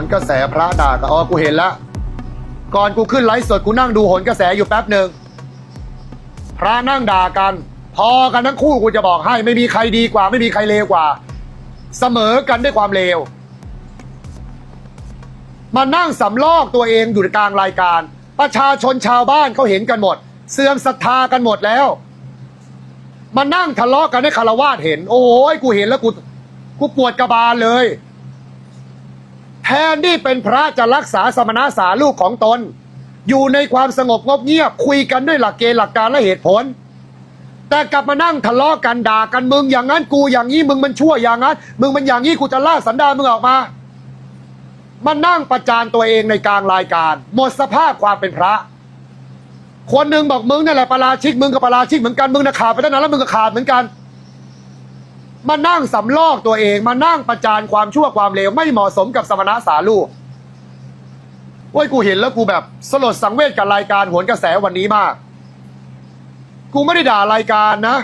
นกระแสพระด่ากันอ๋อกูเห็นแล้วก่อนกูขึ้นไลฟ์สดกูนั่งดูโหนกระแสอยู่แป๊บหนึ่งพระนั่งด่ากัน พอกันทั้งคู่กูจะบอกให้ ไม่มีใครดีกว่า ไม่มีใครเลวกว่า เสมอกันด้วยความเลวมานั่งสำลอกตัวเองอยู่กลางรายการ ประชาชนชาวบ้านเขาเห็นกันหมด เสื่อมศรัทธากันหมดแล้วมานั่งทะเลาะกันให้คารวาสเห็น โอ้ยกูเห็นแล้วกูกูปวดกระบาลเลย แทนที่เป็นพระจะรักษาสมณะสาลูกของตน อยู่ในความสงบงบเงียบคุยกันด้วยหลักเกณฑ์หลักการและเหตุผล แต่กลับมานั่งทะเลาะกันด่ากันมึงอย่างนั้นกูอย่างนี้มึงมันชั่วอย่างนั้น มึงมันอย่างนี้กูจะล่าสันดานมึงออกมามานั่งประจานตัวเองในกลางรายการ หมดสภาพความเป็นพระ คนหนึ่งบอกมึงนั่นแหละประราชิกมึงกับประราชิกเหมือนกันมึงนะขาดไปตั้งนานแล้วมึงก็ขาดเหมือนกัน มานั่งสำลอกตัวเอง มานั่งประจานความชั่วความเลวไม่เหมาะสมกับสมณะสาลูกโอ้ยกูเห็นแล้วกูแบบสลดสังเวชกับรายการโหนกระแสวันนี้มาก กูไม่ได้ด่ารายการนะ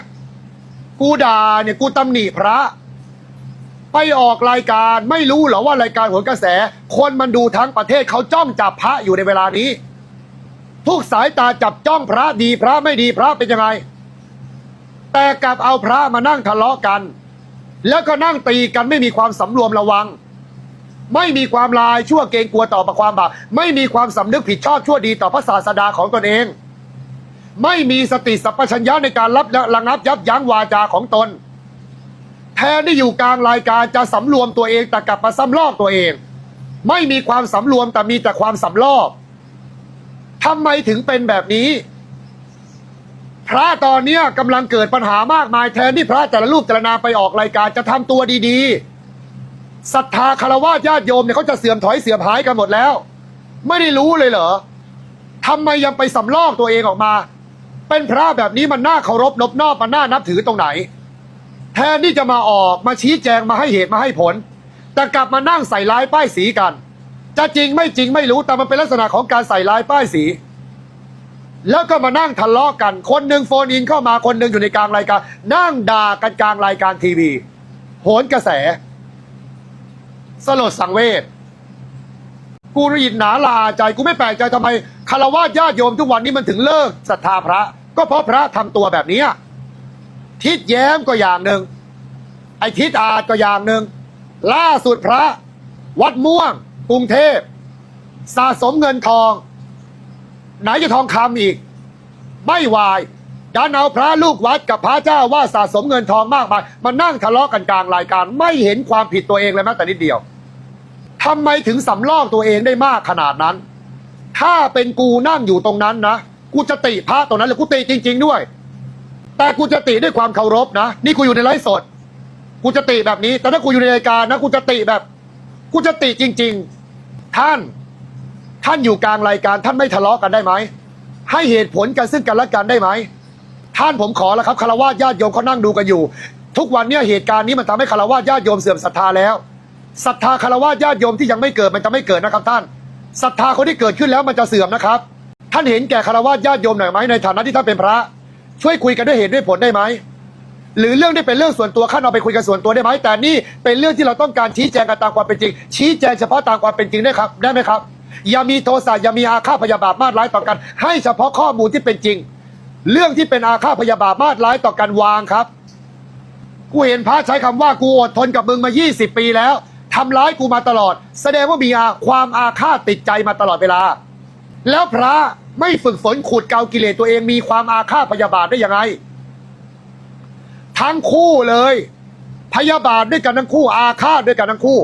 กูด่าเนี่ยกูตำหนิพระ ไปออกรายการไม่รู้เหรอว่ารายการโหนกระแส คนมันดูทั้งประเทศเขาจ้องจับพระอยู่ในเวลานี้ ทุกสายตาจับจ้องพระดีพระไม่ดีพระเป็นยังไง แต่กลับเอาพระมานั่งทะเลาะกัน แล้วก็นั่งตีกันไม่มีความสำรวมระวัง ไม่มีความลายชั่วเกรงกลัวต่อประความบาปไม่มีความสำนึกผิดชอบชั่วดีต่อพระศาสดาของตนเอง ไม่มีสติสัพพัญญะในการรับและระงับยับยั้งวาจาของตน แทนที่อยู่กลางรายการจะสำรวมตัวเองแต่กลับมาซ้ำลอกตัวเอง ไม่มีความสำรวมแต่มีแต่ความสำลอกทำไมถึงเป็นแบบนี้ พระตอนเนี้ยกำลังเกิดปัญหามากมายแทนที่พระแต่ละรูปแต่ละนามไปออกรายการจะทำตัวดีๆศรัทธาคารวะญาติโยมเนี่ยเขาจะเสื่อมถอยเสื่อมหายกันหมดแล้ว ไม่ได้รู้เลยเหรอทำไมยังไปสำลอกตัวเองออกมา เป็นพระแบบนี้มันน่าเคารพนบนอบมันน่านับถือตรงไหน แทนที่จะมาออกมาชี้แจงมาให้เหตุมาให้ผล แต่กลับมานั่งใส่ร้ายป้ายสีกัน จะจริงไม่จริงไม่รู้แต่มันเป็นลักษณะของการใส่ร้ายป้ายสี แล้วก็มานั่งทะเลาะกัน คนหนึ่งโฟนอินเข้ามาคนหนึ่งอยู่ในกลางรายการ นั่งด่ากันกลางรายการทีวี โหนกระแส สลดสังเวชกูรีดหนาลาใจกูไม่แปลกใจทำไมคารวะญาติโยมทุกวันนี้มันถึงเลิกศรัทธาพระ ก็เพราะพระทำตัวแบบนี้ทิศแย้มก็อย่างหนึ่งไอทิศอาจก็อย่างหนึ่งล่าสุดพระ วัดม่วง กรุงเทพ สะสมเงินทอง ไหนจะทองคำอีก ไม่วายดันเอาพระลูกวัดกับพระเจ้าว่าสะสมเงินทองมากมายมานั่งทะเลาะกันกลางรายการ ไม่เห็นความผิดตัวเองเลยแม้แต่นิดเดียวทำไมถึงสำลอกตัวเองได้มากขนาดนั้น ถ้าเป็นกูนั่งอยู่ตรงนั้นนะกูจะติพระตรงนั้นเลยกูติจริง ๆ ด้วย แต่กูจะติด้วยความเคารพนะ นี่กูอยู่ในไลฟ์สด กูจะติแบบนี้ แต่ถ้ากูอยู่ในรายการนะกูจะติแบบ กูจะติจริง ๆ ท่าน ท่านอยู่กลางรายการท่านไม่ทะเลาะกันได้ไหม ให้เหตุผลกันซึ่งกันและกันได้ไหม ท่านผมขอแล้วครับคารวะญาติโยมเขานั่งดูกันอยู่ ทุกวันเนี้เหตุการณ์นี้มันทำให้คารวะญาติโยมเสื่อมศรัทธาแล้วศรัทธาคารวะญาติโยมที่ยังไม่เกิดมันจะไม่เกิดนะครับท่านศรัทธาคนที่เกิดขึ้นแล้วมันจะเสื่อมนะครับ ท่านเห็นแก่คารวะญาติโยมหน่อยไหมในฐานะที่ท่านเป็นพระ ช่วยคุยกันด้วยเหตุด้วยผลได้ไหมหรือเรื่องที่เป็นเรื่องส่วนตัวขั้นเอาไปคุยกันส่วนตัวได้ไหมแต่นี่เป็นเรื่องที่เราต้องการชี้แจงกันตามความเป็นจริง ชี้แจงเฉพาะตามความเป็นจริงได้ครับได้ไหมครับ อย่ามีโทสะอย่ามีอาฆาตพยาบาทมาดร้ายต่อกัน ให้เฉพาะข้อมูลที่เป็นจริง เรื่องที่เป็นอาฆาตพยาบาทมาดร้ายต่อกันวางครับ กูเห็นพระใช้คำว่ากูอดทนกับมึงมา 20 ปีแล้วทำร้ายกูมาตลอด แสดงว่ามีอาความอาฆาตติดใจมาตลอดเวลา แล้วพระไม่ฝึกฝนขุดเกากิเลสตัวเองมีความอาฆาตพยาบาทได้ยังไง ทั้งคู่เลย พยาบาทด้วยกันทั้งคู่อาฆาตด้วยกันทั้งคู่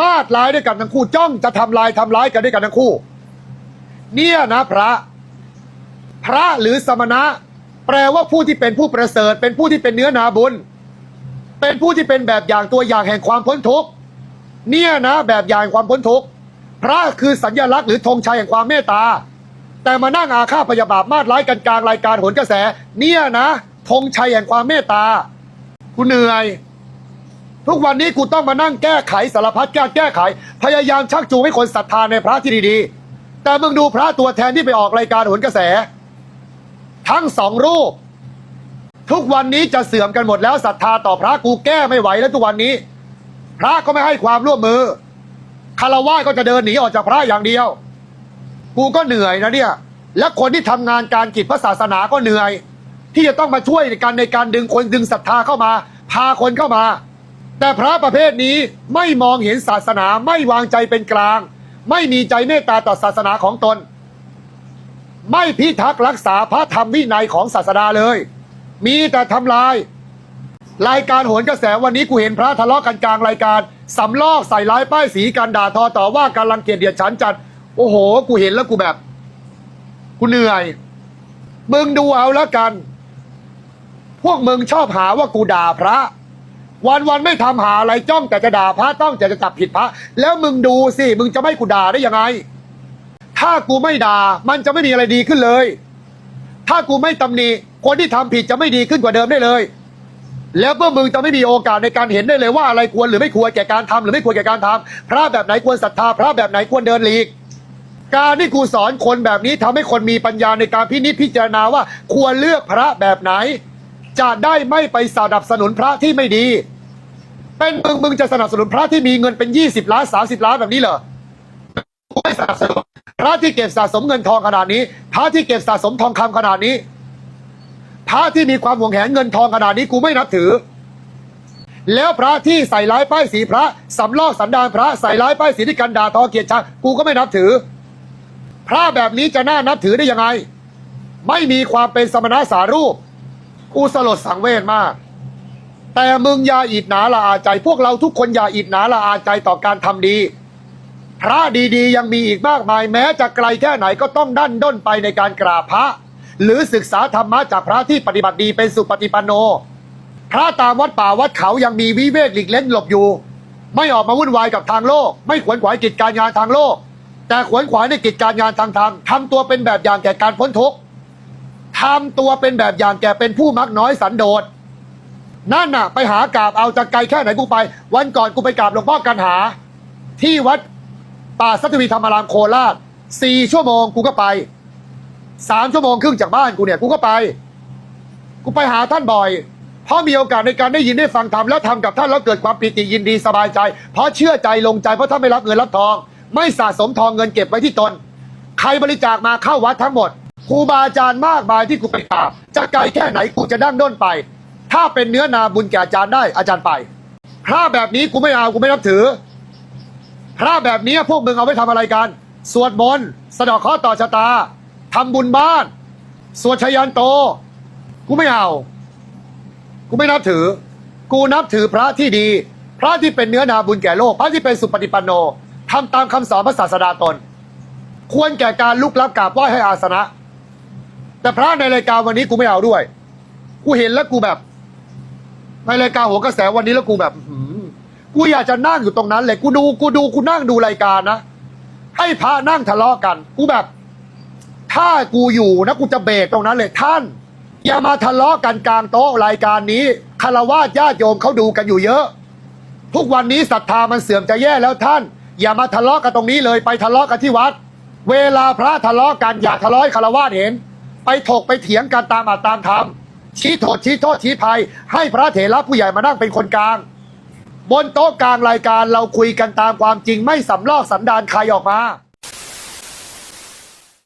มาดร้ายด้วยกันทั้งคู่จ้องจะทำลายทำร้ายกันด้วยกันทั้งคู่ เนี่ยนะพระ พระหรือสมณะ แปลว่าผู้ที่เป็นผู้ประเสริฐ เป็นผู้ที่เป็นเนื้อนาบุญ เป็นผู้ที่เป็นแบบอย่างตัวอย่างแห่งความพ้นทุกข์เนี่ยนะแบบอย่างความพ้นทุกข์พระคือสัญลักษณ์หรือธงชัยแห่งความเมตตา แต่มานั่งอาฆาตพยาบาทมาดร้ายกันกลางรายการโหนกระแส เนี่ยนะธงชัยแห่งความเมตตากูเหนื่อย ทุกวันนี้กูต้องมานั่งแก้ไขสารพัดแก้แก้ไข พยายามชักจูงให้คนศรัทธาในพระที่ดีๆ แต่มึงดูพระตัวแทนที่ไปออกรายการหนกระแส ทั้งสองรูป ทุกวันนี้จะเสื่อมกันหมดแล้วศรัทธาต่อพระกูแก้ไม่ไหวแล้วทุกวันนี้ พระก็ไม่ให้ความร่วมมือคารวะก็จะเดินหนีออกจากพระอย่างเดียว กูก็เหนื่อยนะเนี่ย และคนที่ทำงานการกิจพระศาสนาก็เหนื่อย ที่จะต้องมาช่วยการในการดึงคนดึงศรัทธาเข้ามา พาคนเข้ามา แต่พระประเภทนี้ไม่มองเห็นศาสนาไม่วางใจเป็นกลาง ไม่มีใจเมตตาต่อศาสนาของตน ไม่พิทักษ์รักษาพระธรรมวินัยของศาสดาเลย มีแต่ทำลาย รายการโหนกระแสวันนี้กูเห็นพระทะเลาะกันกลางรายการสำลอกใส่ร้ายป้ายสีการด่าทอต่อว่าการรังเกียจเดียดฉันจัด โอ้โห กูเห็นแล้วกูแบบ กูเหนื่อย มึงดูเอาแล้วกัน พวกมึงชอบหาว่ากูด่าพระ วันวันๆไม่ทำหาอะไรจ้องแต่จะด่าพระต้องแต่จะจับผิดพระ แล้วมึงดูสิมึงจะไม่กูด่าได้ยังไง ถ้ากูไม่ด่ามันจะไม่มีอะไรดีขึ้นเลย ถ้ากูไม่ตำหนิคนที่ทำผิดจะไม่ดีขึ้นกว่าเดิมได้เลย แล้วพวกมึงจะไม่มีโอกาสในการเห็นได้เลยว่าอะไรควรหรือไม่ควรแก่การทำหรือไม่ควรแก่การทำพระแบบไหนควรศรัทธาพระแบบไหนควรเดินหลีกการที่กูสอนคนแบบนี้ทำให้คนมีปัญญาในการพินิจพิจารณาว่าควรเลือกพระแบบไหน จะได้ไม่ไปสนับสนุนพระที่ไม่ดี เป็นมึงมึงจะสนับสนุนพระที่มีเงินเป็นยี่สิบล้านสามสิบล้านแบบนี้เหรอไม่สนับสนุนพระที่เก็บสะสมเงินทองขนาดนี้ พระที่เก็บสะสมทองคำขนาดนี้ พระที่มีความหวงแหนเงินทองขนาดนี้กูไม่นับถือ แล้วพระที่ใส่ร้ายป้ายสีพระสำลอกสันดานพระใส่ร้ายป้ายสีที่กันดาทอเกียรติชังกูก็ไม่นับถือ พระแบบนี้จะน่านับถือได้ยังไง ไม่มีความเป็นสมณะสารูป กูสลดสังเวชมาก แต่มึงอย่าอิดหนาละอาใจ พวกเราทุกคนอย่าอิดหนาละอาใจต่อการทำดี พระดีๆ ยังมีอีกมากมายแม้จะไกลแค่ไหนก็ต้องดันด้นไปในการกราบพระ หรือศึกษาธรรมะจากพระที่ปฏิบัติดีเป็นสุปฏิปันโน พระตามวัดป่าวัดเขายังมีวิเวกหลีกเล่นหลบอยู่ ไม่ออกมาวุ่นวายกับทางโลก ไม่ขวนขวายกิจการงานทางโลก แต่ขวนขวายในกิจการงานทางธรรมทำตัวเป็นแบบอย่างแก่การพ้นทุกข์ ทำตัวเป็นแบบอย่างแก่เป็นผู้มักน้อยสันโดษนั่นน่ะ ไปหากราบเอาจากไกลแค่ไหนกูไป วันก่อนกูไปกราบหลวงพ่อกันหา ที่วัดป่าสัตวีธรรมารามโคราชสี่ชั่วโมงกูก็ไปสามชั่วโมงครึ่งจากบ้านกูเนี่ยกูก็ไป กูไปหาท่านบ่อย เพราะมีโอกาสในการได้ยินได้ฟังธรรมแล้วทำกับท่านแล้วเกิดความปิติยินดีสบายใจ เพราะเชื่อใจลงใจเพราะท่านไม่รับเงินรับทอง ไม่สะสมทองเงินเก็บไว้ที่ตน ใครบริจาคมาเข้าวัดทั้งหมด ครูบาอาจารย์มากมายที่กูไปกราบจะไกลแค่ไหนกูจะดั้งด้นไป ถ้าเป็นเนื้อนาบุญแก่อาจารย์ได้อาจารย์ไปพระแบบนี้กูไม่เอากูไม่นับถือพระแบบนี้พวกมึงเอาไว้ทำอะไรกัน สวดมนต์สะดอกข้อต่อชะตาทำบุญบ้าน สวดชยันโต กูไม่เอา กูไม่นับถือ กูนับถือพระที่ดี พระที่เป็นเนื้อนาบุญแก่โลก พระที่เป็นสุปฏิปันโนทำตามคำสอนพระศาสดาตน ควรแก่การลุกลับกราบไหว้ให้อาสนะ แต่พระในรายการวันนี้กูไม่เอาด้วย กูเห็นแล้วกูแบบ ในรายการหัวกระแสวันนี้แล้วกูแบบหือกูอยากจะนั่งอยู่ตรงนั้นเลยกูดูกูดูกูนั่งดูรายการนะให้พระนั่งทะเลาะกัน กูแบบ ถ้ากูอยู่นะกูจะเบรกตรงนั้นเลยท่าน อย่ามาทะเลาะกันกลางโต๊ะรายการนี้คารวะญาติโยมเขาดูกันอยู่เยอะ ทุกวันนี้ศรัทธามันเสื่อมจะแย่แล้วท่าน อย่ามาทะเลาะกันตรงนี้เลยไปทะเลาะกันที่วัด เวลาพระทะเลาะกันอย่าทะเลาะคารวะเห็น ไปถกไปเถียงกันตามอาตามธรรมชี้โทษชี้โทษชี้ภัย ให้พระเถระผู้ใหญ่มานั่งเป็นคนกลาง บนโต๊ะกลางรายการเราคุยกันตามความจริงไม่สำลอกสันดานใครออกมา